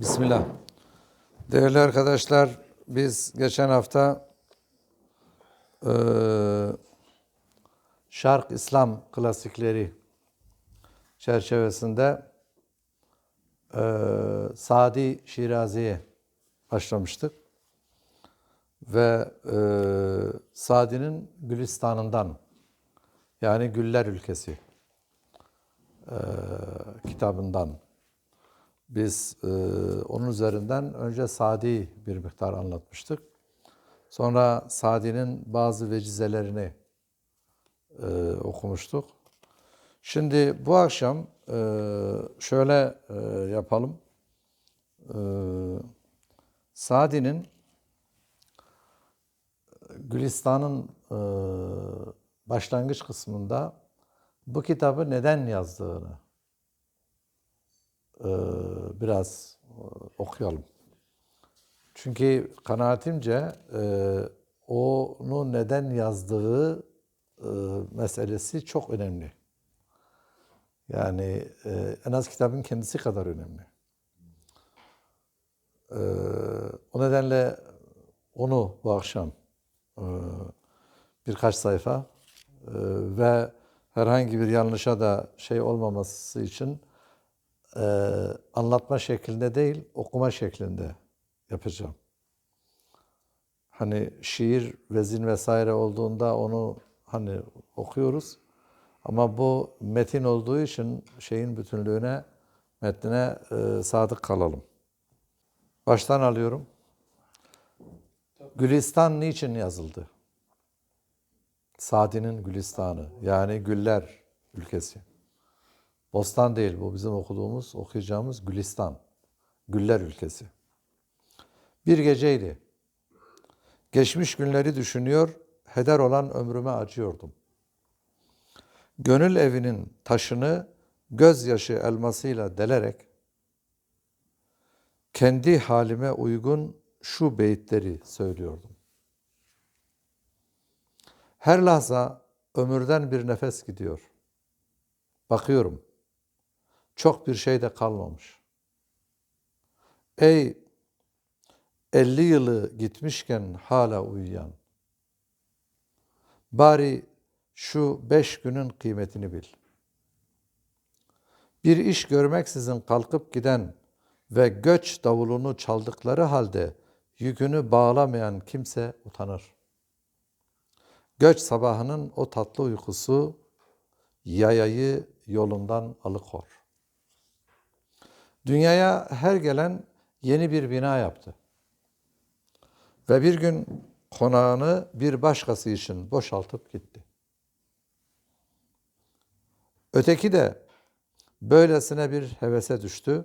Bismillah. Değerli arkadaşlar, biz geçen hafta eee Şark İslam klasikleri çerçevesinde eee Sadi Şirazi'ye başlamıştık. Ve eee Sadi'nin Gülistan'ından yani Güller Ülkesi eee, kitabından biz e, onun üzerinden önce Sadi bir miktar anlatmıştık. Sonra Sadi'nin bazı vecizelerini e, okumuştuk. Şimdi bu akşam e, şöyle e, yapalım. E, Sadi'nin Gülistan'ın e, başlangıç kısmında bu kitabı neden yazdığını e, biraz e, okuyalım. Çünkü kanaatimce e, onu neden yazdığı e, meselesi çok önemli. Yani en az kitabın kendisi kadar önemli. O nedenle onu bu akşam birkaç sayfa ve herhangi bir yanlışa da şey olmaması için e, anlatma şeklinde değil, okuma şeklinde yapacağım. Hani şiir, vezin vesaire olduğunda onu hani okuyoruz. Ama bu metin olduğu için şeyin bütünlüğüne, metnine e, sadık kalalım. Baştan alıyorum. Gülistan niçin yazıldı? Sadi'nin Gülistanı yani güller ülkesi. Bostan değil bu bizim okuduğumuz, okuyacağımız Gülistan. Güller ülkesi. Bir geceydi. Geçmiş günleri düşünüyor, heder olan ömrüme acıyordum. Gönül evinin taşını gözyaşı elmasıyla delerek kendi halime uygun şu beyitleri söylüyordum. Her lahza ömürden bir nefes gidiyor. Bakıyorum. Çok bir şey de kalmamış. Ey 50 yılı gitmişken hala uyuyan. Bari şu beş günün kıymetini bil. Bir iş görmeksizin kalkıp giden ve göç davulunu çaldıkları halde yükünü bağlamayan kimse utanır. Göç sabahının o tatlı uykusu yayayı yolundan alıkor. Dünyaya her gelen yeni bir bina yaptı. Ve bir gün konağını bir başkası için boşaltıp gitti. Öteki de böylesine bir hevese düştü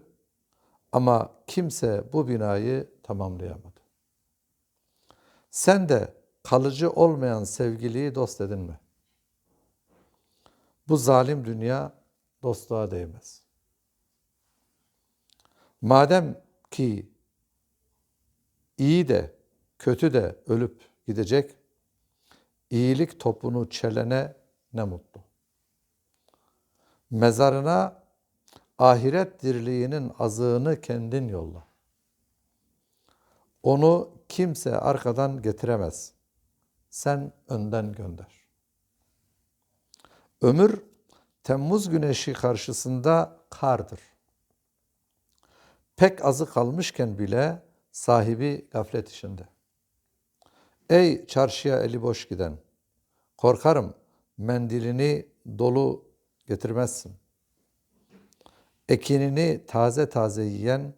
ama kimse bu binayı tamamlayamadı. Sen de kalıcı olmayan sevgiliyi dost edinme. Bu zalim dünya dostluğa değmez. Madem ki iyi de kötü de ölüp gidecek, iyilik topunu çelene ne mutlu. Mezarına ahiret dirliğinin azığını kendin yolla. Onu kimse arkadan getiremez. Sen önden gönder. Ömür Temmuz güneşi karşısında kardır. Pek azı kalmışken bile sahibi gaflet içinde. Ey çarşıya eli boş giden, korkarım mendilini dolu getirmezsin. Ekinini taze taze yiyen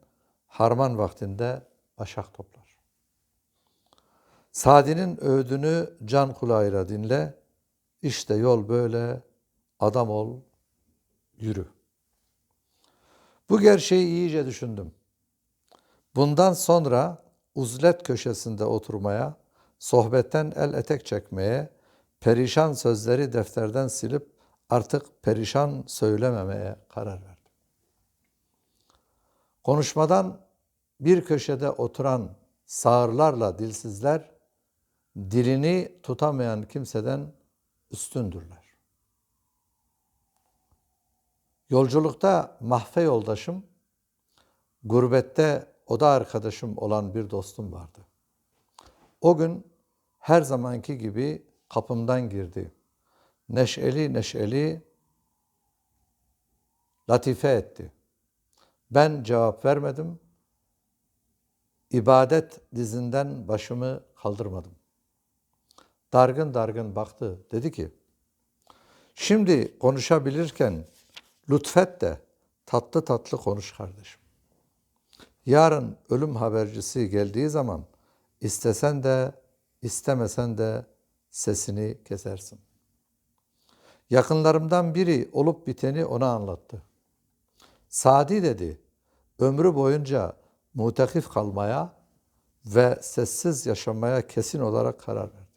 harman vaktinde başak toplar. Sadi'nin öğüdünü can kulağıyla dinle. İşte yol böyle, adam ol, yürü. Bu gerçeği iyice düşündüm. Bundan sonra uzlet köşesinde oturmaya, sohbetten el etek çekmeye, perişan sözleri defterden silip artık perişan söylememeye karar verdim. Konuşmadan bir köşede oturan sağırlarla dilsizler, dilini tutamayan kimseden üstündürler. Yolculukta mahfe yoldaşım, gurbette oda arkadaşım olan bir dostum vardı. O gün her zamanki gibi kapımdan girdi. Neşeli neşeli latife etti. Ben cevap vermedim. İbadet dizinden başımı kaldırmadım. Dargın dargın baktı. Dedi ki, şimdi konuşabilirken lütfet de tatlı tatlı konuş kardeşim. Yarın ölüm habercisi geldiği zaman istesen de istemesen de sesini kesersin. Yakınlarımdan biri olup biteni ona anlattı. Sadi dedi, ömrü boyunca mutekif kalmaya ve sessiz yaşamaya kesin olarak karar verdi.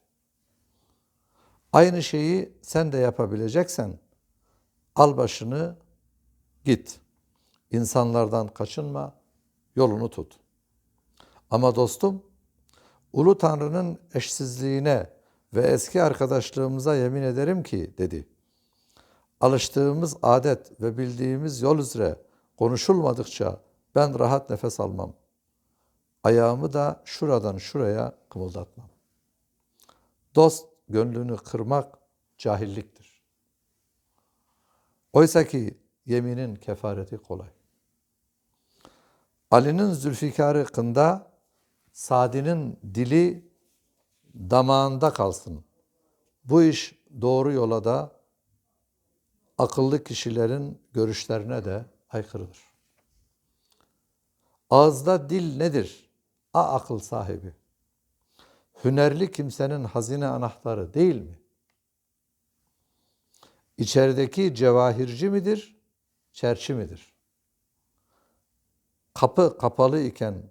Aynı şeyi sen de yapabileceksen al başını git. İnsanlardan kaçınma, yolunu tut. Ama dostum, Ulu Tanrı'nın eşsizliğine ve eski arkadaşlığımıza yemin ederim ki dedi. Alıştığımız adet ve bildiğimiz yol üzere konuşulmadıkça ben rahat nefes almam. Ayağımı da şuradan şuraya kımıldatmam. Dost gönlünü kırmak cahilliktir. Oysa ki yeminin kefareti kolay. Ali'nin Zülfikar'ı kında, Sadi'nin dili damağında kalsın. Bu iş doğru yola da akıllı kişilerin görüşlerine de aykırıdır. Ağızda dil nedir? A akıl sahibi. Hünerli kimsenin hazine anahtarı değil mi? İçerideki cevahirci midir, çerçi midir? Kapı kapalı iken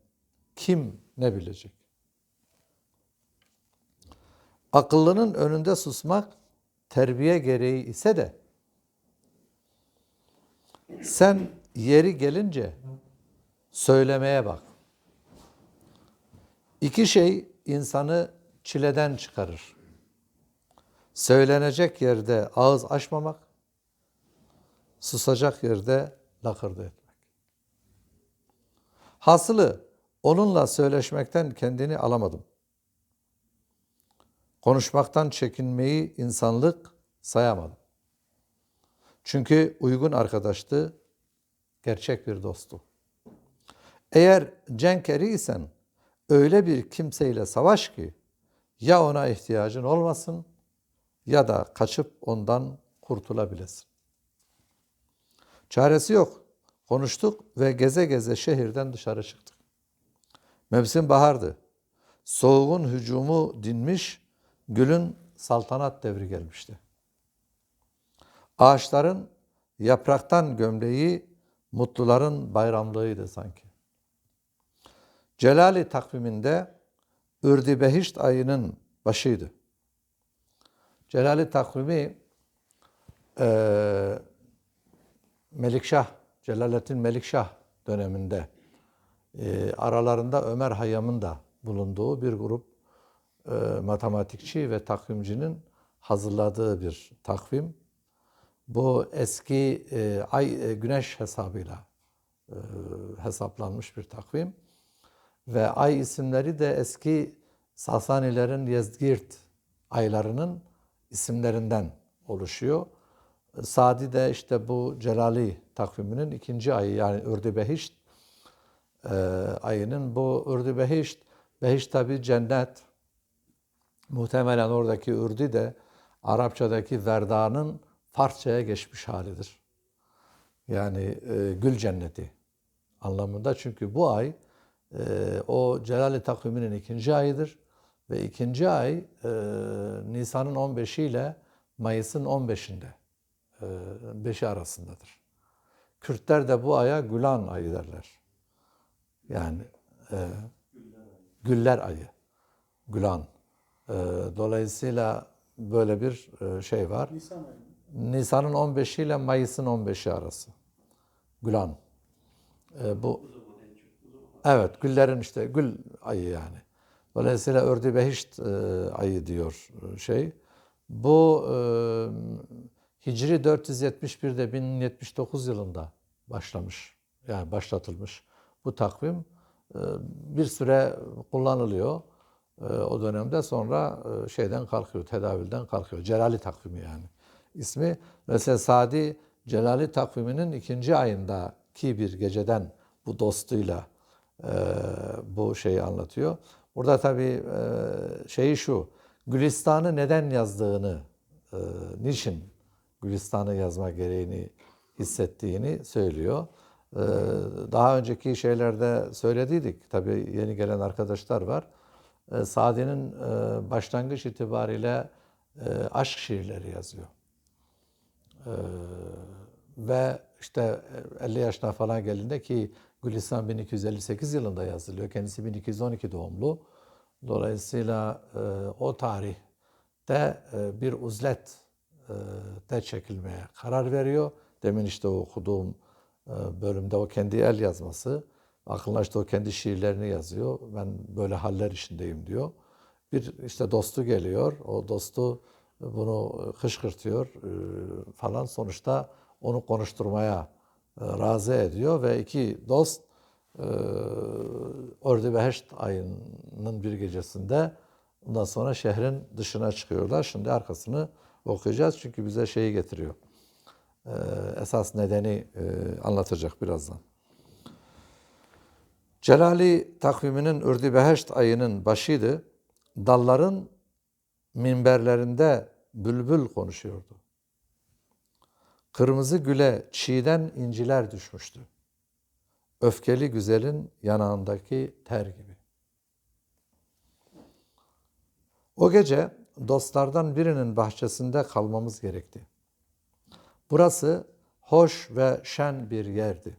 kim ne bilecek? Akıllının önünde susmak terbiye gereği ise de sen yeri gelince söylemeye bak. İki şey insanı çileden çıkarır. Söylenecek yerde ağız açmamak, susacak yerde lakırdı etmek. Hasılı onunla söyleşmekten kendini alamadım. Konuşmaktan çekinmeyi insanlık sayamadım. Çünkü uygun arkadaştı, gerçek bir dostu. Eğer cenk eri isen öyle bir kimseyle savaş ki ya ona ihtiyacın olmasın ya da kaçıp ondan kurtulabilesin. Çaresi yok. Konuştuk ve geze geze şehirden dışarı çıktık. Mevsim bahardı. Soğuğun hücumu dinmiş, gülün saltanat devri gelmişti. Ağaçların yapraktan gömleği mutluların bayramlığıydı sanki. Celali takviminde Ürdibehişt ayının başıydı. Celali takvimi e, Melikşah, Celalettin Melikşah döneminde e, aralarında Ömer Hayyam'ın da bulunduğu bir grup e, matematikçi ve takvimcinin hazırladığı bir takvim. Bu eski e, ay e, güneş hesabıyla e, hesaplanmış bir takvim ve ay isimleri de eski Sasanilerin Yezgirt aylarının isimlerinden oluşuyor. Sadi de işte bu Celali takviminin ikinci ayı yani Ürdübehişt e, ayının bu Ürdübehişt, Behişt tabi cennet. Muhtemelen oradaki Ürdü de Arapçadaki Verda'nın Farsçaya geçmiş halidir. Yani e, gül cenneti anlamında. Çünkü bu ay e, o Celali takviminin ikinci ayıdır. Ve ikinci ay e, Nisan'ın 15'i ile Mayıs'ın 15'inde. E, 5'i arasındadır. Kürtler de bu aya Gülan ayı derler. Yani e, Güller ayı. Gülan. E, dolayısıyla böyle bir e, şey var. Nisan ayı. Nisan'ın 15'i ile Mayıs'ın 15'i arası. Gülan. E, bu Evet, güllerin işte gül ayı yani. Dolayısıyla ördü behişt e, ayı diyor e, şey. Bu e, Hicri 471'de 1079 yılında başlamış. Yani başlatılmış. bu takvim e, bir süre kullanılıyor. E, o dönemde sonra e, şeyden kalkıyor, tedavülden kalkıyor. Celali takvimi yani ismi. Mesela Sadi Celali takviminin ikinci ayındaki bir geceden bu dostuyla e, bu şeyi anlatıyor. Burada tabii e, şeyi şu, Gülistan'ı neden yazdığını, e, niçin Gülistan'ı yazma gereğini hissettiğini söylüyor. E, daha önceki şeylerde söylediydik, tabii yeni gelen arkadaşlar var. Sadi'nin başlangıç itibariyle aşk şiirleri yazıyor. Ve işte 50 yaşına falan geldiğinde ki Gülistan 1258 yılında yazılıyor. Kendisi 1212 doğumlu. Dolayısıyla e, o tarihte e, bir uzlet e, de çekilmeye karar veriyor. Demin işte okuduğum e, bölümde o kendi el yazması. Aklına işte o kendi şiirlerini yazıyor. Ben böyle haller içindeyim diyor. Bir işte dostu geliyor. O dostu bunu kışkırtıyor e, falan. Sonuçta onu konuşturmaya e, razı ediyor ve iki dost e, Ordu Beheşt ayının bir gecesinde ondan sonra şehrin dışına çıkıyorlar. Şimdi arkasını okuyacağız çünkü bize şeyi getiriyor. E, esas nedeni e, anlatacak birazdan. Celali takviminin Ürdü Beheşt ayının başıydı. Dalların minberlerinde bülbül konuşuyordu. Kırmızı güle çiğden inciler düşmüştü. Öfkeli güzelin yanağındaki ter gibi. O gece dostlardan birinin bahçesinde kalmamız gerekti. Burası hoş ve şen bir yerdi.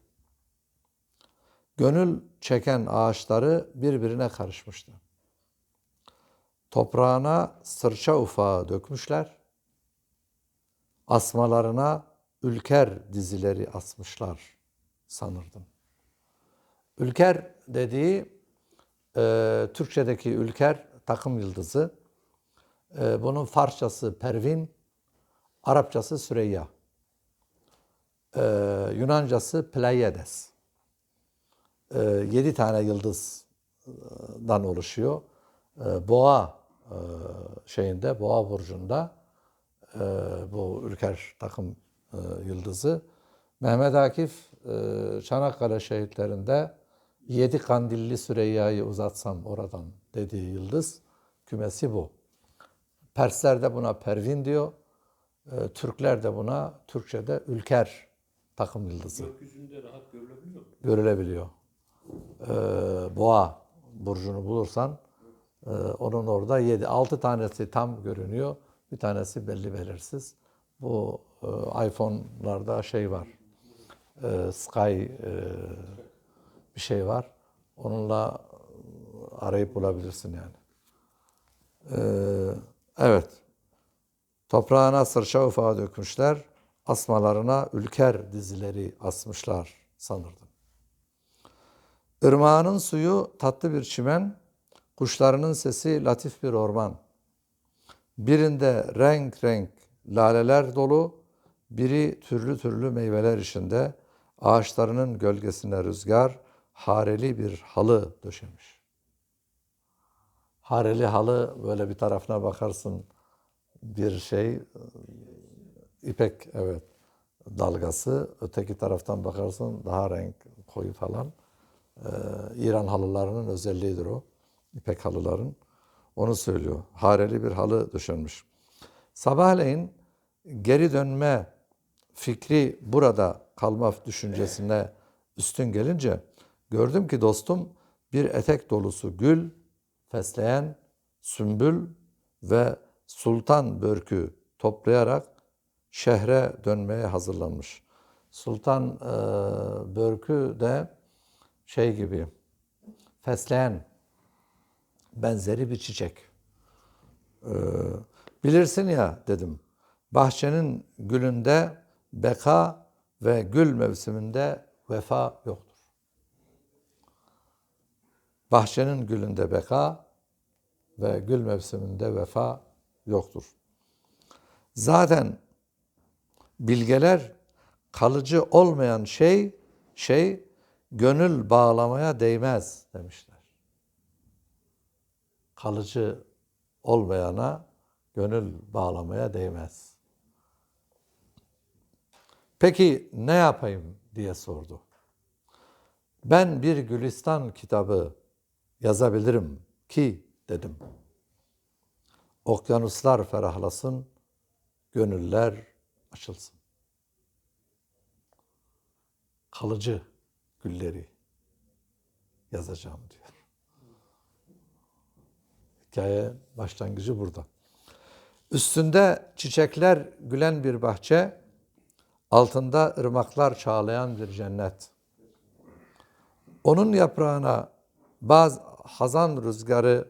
Gönül çeken ağaçları birbirine karışmıştı. Toprağına sırça ufağı dökmüşler, asmalarına ülker dizileri asmışlar sanırdım. Ülker dediği e, Türkçedeki ülker takım yıldızı. E, bunun Farsçası Pervin, Arapçası Süreyya. E, Yunancası Pleiades. E, yedi tane yıldızdan oluşuyor. E, boğa e, şeyinde, boğa burcunda e, bu ülker takım yıldızı. Mehmet Akif e, Çanakkale şehitlerinde yedi kandilli Süreyya'yı uzatsam oradan dediği yıldız kümesi bu. Persler de buna Pervin diyor. E, Türkler de buna Türkçe'de Ülker takım yıldızı. Gökyüzünde rahat görülebiliyor mu? Görülebiliyor. E, Boğa burcunu bulursan e, onun orada yedi, altı tanesi tam görünüyor. Bir tanesi belli belirsiz. Bu e, iPhone'larda şey var. E, Sky e, bir şey var. Onunla arayıp bulabilirsin yani. E, evet. Toprağına sırça ufağı dökmüşler. Asmalarına ülker dizileri asmışlar sanırdım. Irmağının suyu tatlı bir çimen, kuşlarının sesi latif bir orman. Birinde renk renk laleler dolu, biri türlü türlü meyveler içinde, ağaçlarının gölgesine rüzgar, hareli bir halı döşemiş. Hareli halı böyle bir tarafına bakarsın bir şey, ipek evet dalgası, öteki taraftan bakarsın daha renk koyu falan. Ee, İran halılarının özelliğidir o. İpek halıların. Onu söylüyor. Hareli bir halı döşenmiş. Sabahleyin geri dönme fikri burada kalma düşüncesine üstün gelince gördüm ki dostum bir etek dolusu gül, fesleğen, sümbül ve sultan börkü toplayarak şehre dönmeye hazırlanmış. Sultan e, börkü de şey gibi fesleğen benzeri bir çiçek. Ee, bilirsin ya dedim. Bahçenin gülünde beka ve gül mevsiminde vefa yoktur. Bahçenin gülünde beka ve gül mevsiminde vefa yoktur. Zaten bilgeler kalıcı olmayan şey şey gönül bağlamaya değmez demişler. Kalıcı olmayana gönül bağlamaya değmez. Peki ne yapayım diye sordu. Ben bir Gülistan kitabı yazabilirim ki dedim. Okyanuslar ferahlasın, gönüller açılsın. Kalıcı gülleri yazacağım diyor. Hikaye başlangıcı burada. Üstünde çiçekler gülen bir bahçe, altında ırmaklar çağlayan bir cennet. Onun yaprağına bazı hazan rüzgarı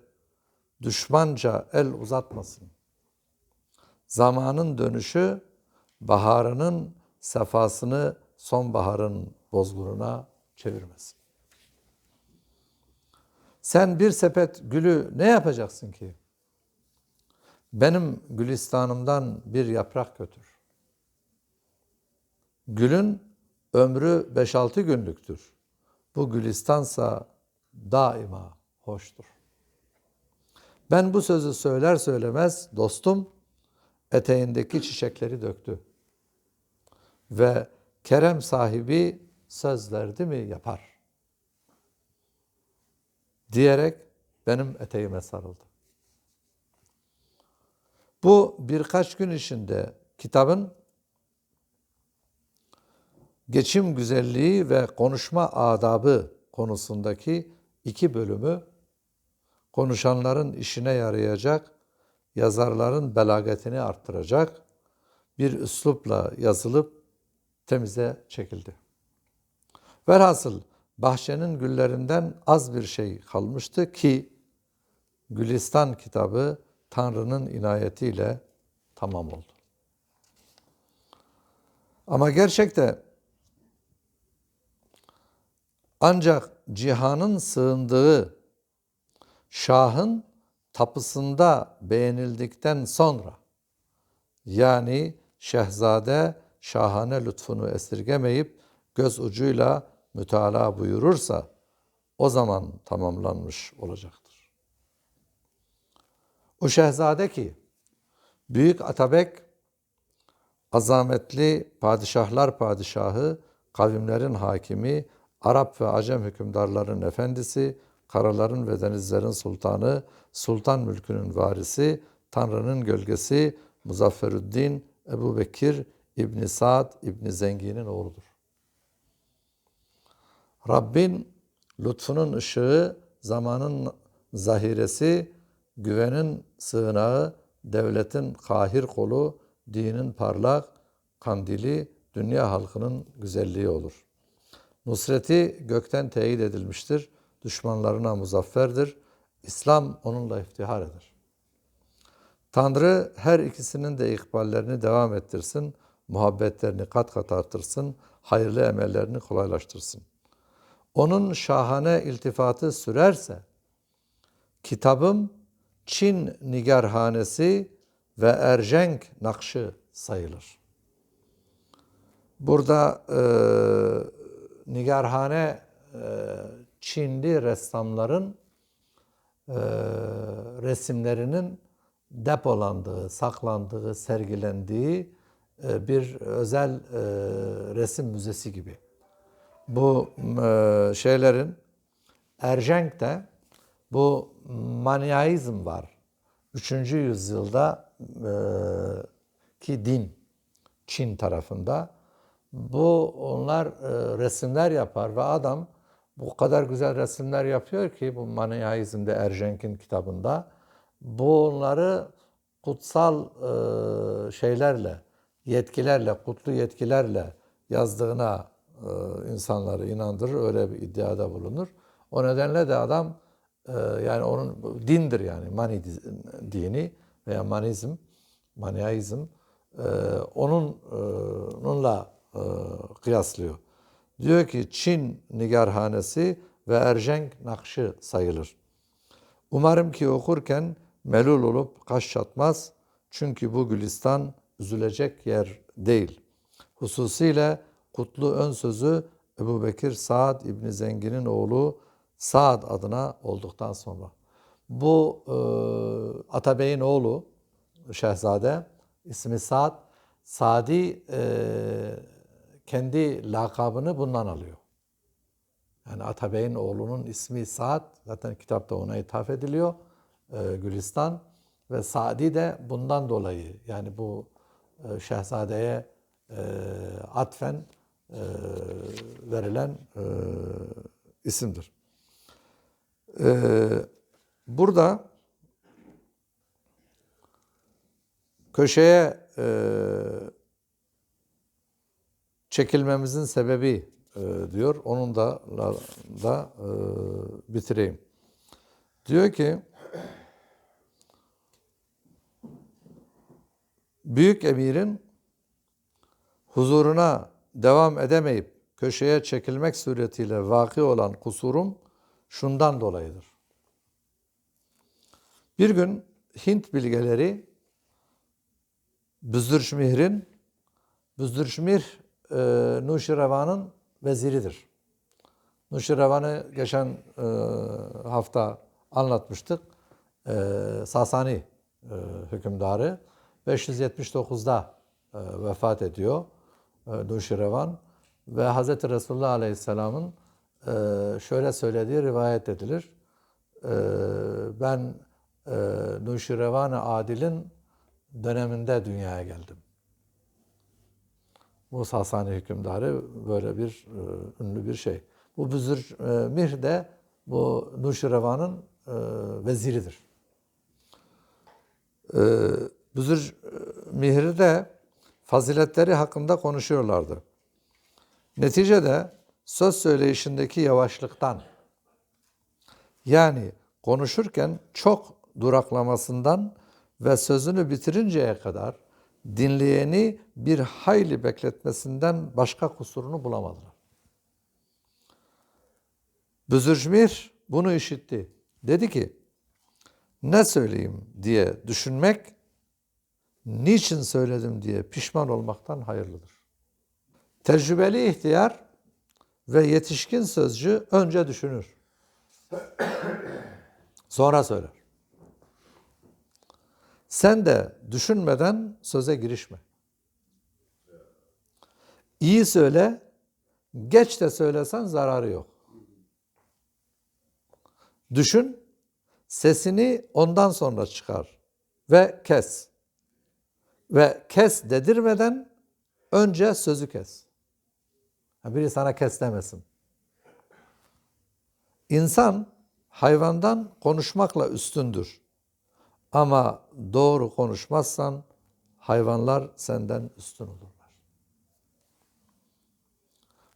düşmanca el uzatmasın. Zamanın dönüşü baharının sefasını sonbaharın bozguruna çevirmesin. Sen bir sepet gülü ne yapacaksın ki? Benim gülistanımdan bir yaprak götür. Gülün ömrü 5-6 günlüktür. Bu gülistansa daima hoştur. Ben bu sözü söyler söylemez dostum eteğindeki çiçekleri döktü. Ve kerem sahibi söz verdi mi yapar. Diyerek benim eteğime sarıldı. Bu birkaç gün içinde kitabın geçim güzelliği ve konuşma adabı konusundaki iki bölümü konuşanların işine yarayacak, yazarların belagatini arttıracak bir üslupla yazılıp temize çekildi. Velhasıl bahçenin güllerinden az bir şey kalmıştı ki Gülistan kitabı Tanrı'nın inayetiyle tamam oldu. Ama gerçekte ancak cihanın sığındığı Şah'ın tapısında beğenildikten sonra yani şehzade şahane lütfunu esirgemeyip göz ucuyla mütalaa buyurursa o zaman tamamlanmış olacaktır. O şehzade ki büyük Atabek azametli padişahlar padişahı, kavimlerin hakimi, Arap ve Acem hükümdarların efendisi, karaların ve denizlerin sultanı, sultan mülkünün varisi, Tanrı'nın gölgesi, Muzafferüddin Ebu Bekir İbni Sa'd İbni Zengin'in oğludur. Rabbin lütfunun ışığı, zamanın zahiresi, güvenin sığınağı, devletin kahir kolu, dinin parlak kandili, dünya halkının güzelliği olur. Nusreti gökten teyit edilmiştir düşmanlarına muzafferdir. İslam onunla iftihar eder. Tanrı her ikisinin de ikballerini devam ettirsin, muhabbetlerini kat kat artırsın, hayırlı emellerini kolaylaştırsın. Onun şahane iltifatı sürerse, kitabım Çin nigarhanesi ve Erjenk nakşı sayılır. Burada e, nigarhane e, Çinli ressamların e, resimlerinin depolandığı, saklandığı, sergilendiği e, bir özel resim müzesi gibi. Bu şeylerin Erjenk'te bu manyaizm var. Üçüncü yüzyılda ki din Çin tarafında bu onlar e, resimler yapar ve adam bu kadar güzel resimler yapıyor ki bu Maniaizm'de Erjenk'in kitabında. Bunları kutsal e, şeylerle, yetkilerle, kutlu yetkilerle yazdığına e, insanları inandırır, öyle bir iddiada bulunur. O nedenle de adam yani onun dindir yani mani dini veya manizm, maniaizm onun onunla kıyaslıyor. Diyor ki Çin nigarhanesi ve Erjenk nakşı sayılır. Umarım ki okurken melul olup kaş çatmaz. Çünkü bu Gülistan üzülecek yer değil. Hususiyle kutlu ön sözü Ebu Bekir Saad İbni Zengin'in oğlu Saad adına olduktan sonra. Bu e, Atabey'in oğlu Şehzade ismi Saad. Sadi e, kendi lakabını bundan alıyor. Yani Atabey'in oğlunun ismi Saad. Zaten kitapta ona ithaf ediliyor. e, Gülistan. Ve Sadi de bundan dolayı yani bu e, şehzadeye e, atfen verilen isimdir. Burada köşeye e, çekilmemizin sebebi e, diyor. Onun da da e, bitireyim. Diyor ki büyük emirin huzuruna devam edemeyip köşeye çekilmek suretiyle vaki olan kusurum şundan dolayıdır. Bir gün Hint bilgeleri Büzdürşmihir'in Büzdürşmih e, Nuşirevan'ın veziridir. Nuşirevan'ı geçen e, hafta anlatmıştık. E, Sasani e, hükümdarı 579'da e, vefat ediyor e, Nuşirevan ve Hz. Resulullah Aleyhisselam'ın e, şöyle söylediği rivayet edilir. E, ben e, Nuşirevan-ı Adil'in döneminde dünyaya geldim. Bu Sasani hükümdarı böyle bir e, ünlü bir şey. Bu Büzür e, Mih de bu Nuşirevan'ın e, veziridir. E, Büzür Mihri de faziletleri hakkında konuşuyorlardı. Neticede söz söyleyişindeki yavaşlıktan yani konuşurken çok duraklamasından ve sözünü bitirinceye kadar dinleyeni bir hayli bekletmesinden başka kusurunu bulamadılar. Büzürcmir bunu işitti. Dedi ki, ne söyleyeyim diye düşünmek, niçin söyledim diye pişman olmaktan hayırlıdır. Tecrübeli ihtiyar ve yetişkin sözcü önce düşünür. Sonra söyler. Sen de düşünmeden söze girişme. İyi söyle, geç de söylesen zararı yok. Düşün, sesini ondan sonra çıkar ve kes. Ve kes dedirmeden önce sözü kes. Biri sana kes demesin. İnsan hayvandan konuşmakla üstündür. Ama doğru konuşmazsan hayvanlar senden üstün olurlar.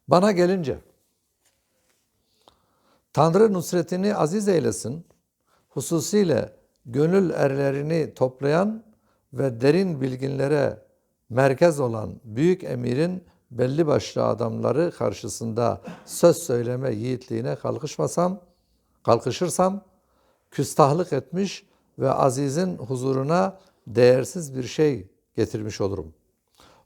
Bana gelince Tanrı nusretini aziz eylesin. Hususiyle gönül erlerini toplayan ve derin bilginlere merkez olan büyük emirin belli başlı adamları karşısında söz söyleme yiğitliğine kalkışmasam, kalkışırsam küstahlık etmiş ve azizin huzuruna değersiz bir şey getirmiş olurum.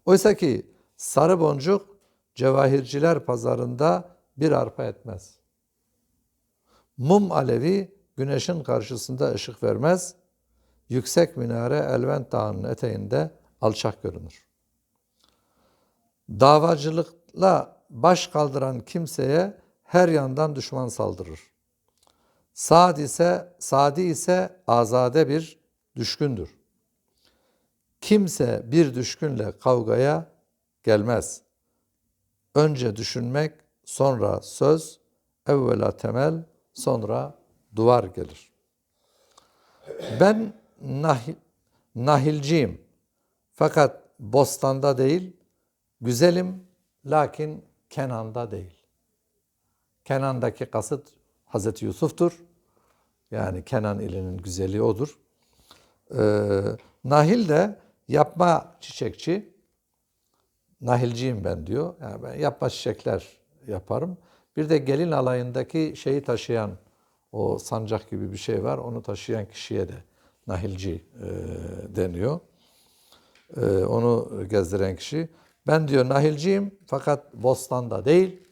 Oysa ki sarı boncuk cevahirciler pazarında bir arpa etmez. Mum alevi güneşin karşısında ışık vermez. Yüksek minare Elvent Dağı'nın eteğinde alçak görünür. Davacılıkla baş kaldıran kimseye her yandan düşman saldırır. Saad ise, Sadi ise azade bir düşkündür. Kimse bir düşkünle kavgaya gelmez. Önce düşünmek, sonra söz, evvela temel, sonra duvar gelir. Ben nahil, nahilciyim. Fakat bostanda değil, güzelim lakin Kenan'da değil. Kenan'daki kasıt Hazreti Yusuf'tur. Yani Kenan ilinin güzeli odur. Ee, Nahil de yapma çiçekçi. Nahilciyim ben diyor. Yani ben yapma çiçekler yaparım. Bir de gelin alayındaki şeyi taşıyan o sancak gibi bir şey var. Onu taşıyan kişiye de nahilci e, deniyor. E, onu gezdiren kişi. Ben diyor nahilciyim fakat bostanda değil,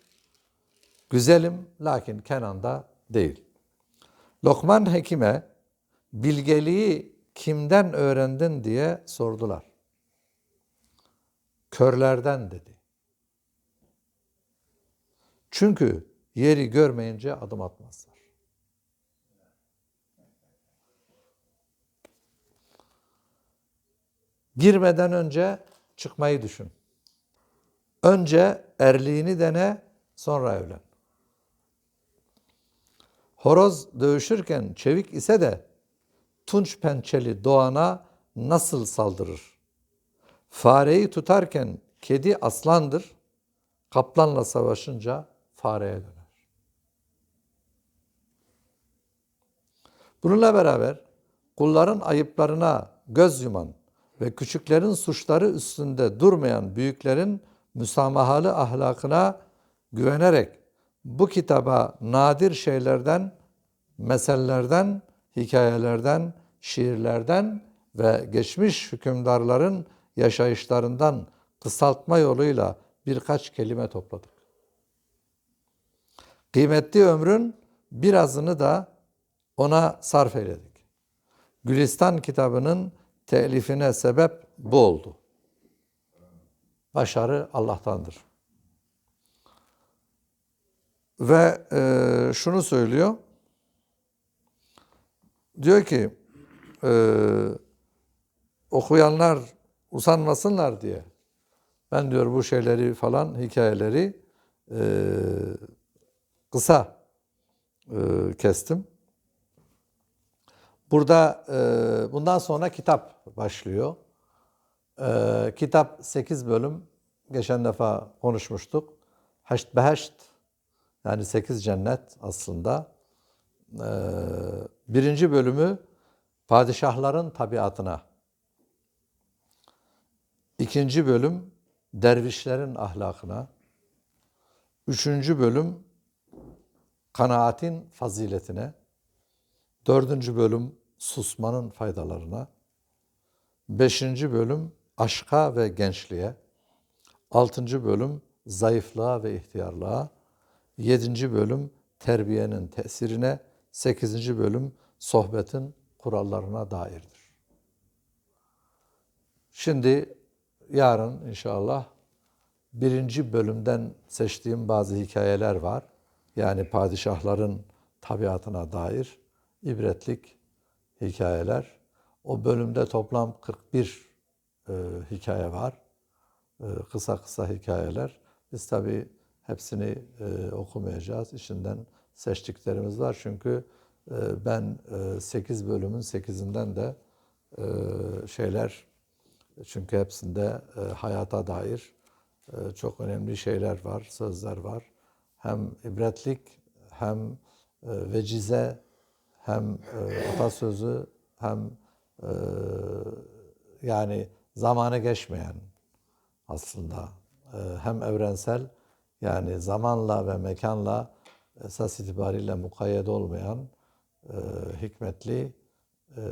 Güzelim lakin Kenan'da değil. Lokman Hekim'e bilgeliği kimden öğrendin diye sordular. Körlerden dedi. Çünkü yeri görmeyince adım atmazlar. Girmeden önce çıkmayı düşün. Önce erliğini dene, sonra evlen. Horoz dövüşürken çevik ise de tunç pençeli doğana nasıl saldırır? Fareyi tutarken kedi aslandır, kaplanla savaşınca fareye döner. Bununla beraber kulların ayıplarına göz yuman ve küçüklerin suçları üstünde durmayan büyüklerin müsamahalı ahlakına güvenerek bu kitaba nadir şeylerden, mesellerden, hikayelerden, şiirlerden ve geçmiş hükümdarların yaşayışlarından kısaltma yoluyla birkaç kelime topladık. Kıymetli ömrün birazını da ona sarf eyledik. Gülistan kitabının telifine sebep bu oldu. Başarı Allah'tandır. Ve e, şunu söylüyor. Diyor ki e, okuyanlar usanmasınlar diye. Ben diyor bu şeyleri falan hikayeleri e, kısa e, kestim. Burada e, bundan sonra kitap başlıyor. E, kitap 8 bölüm. Geçen defa konuşmuştuk. Haşt beheşt yani 8 cennet aslında. E, birinci bölümü padişahların tabiatına. İkinci bölüm dervişlerin ahlakına. Üçüncü bölüm kanaatin faziletine. Dördüncü bölüm susmanın faydalarına. Beşinci bölüm aşka ve gençliğe. Altıncı bölüm zayıflığa ve ihtiyarlığa. Yedinci bölüm terbiyenin tesirine. Sekizinci bölüm sohbetin kurallarına dairdir. Şimdi yarın inşallah birinci bölümden seçtiğim bazı hikayeler var. Yani padişahların tabiatına dair ibretlik hikayeler. O bölümde toplam 41 e, hikaye var. E, kısa kısa hikayeler. Biz tabii hepsini e, okumayacağız. İçinden seçtiklerimiz var. Çünkü e, ben e, 8 bölümün 8'inden de e, şeyler çünkü hepsinde e, hayata dair e, çok önemli şeyler var, sözler var. Hem ibretlik hem e, vecize hem e, atasözü hem e, yani zamanı geçmeyen aslında e, hem evrensel yani zamanla ve mekanla esas itibariyle mukayyet olmayan e, hikmetli e,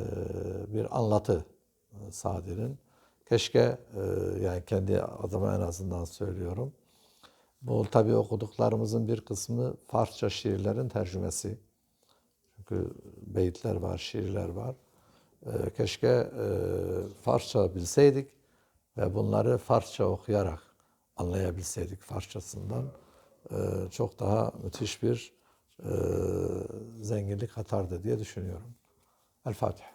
bir anlatı e, Sadi'nin. Keşke e, yani kendi adıma en azından söylüyorum. Bu tabii okuduklarımızın bir kısmı Farsça şiirlerin tercümesi. Çünkü beyitler var, şiirler var. E, keşke e, Farsça bilseydik ve bunları Farsça okuyarak anlayabilseydik Farsçasından. E, çok daha müthiş bir e, zenginlik katardı diye düşünüyorum. El Fatiha.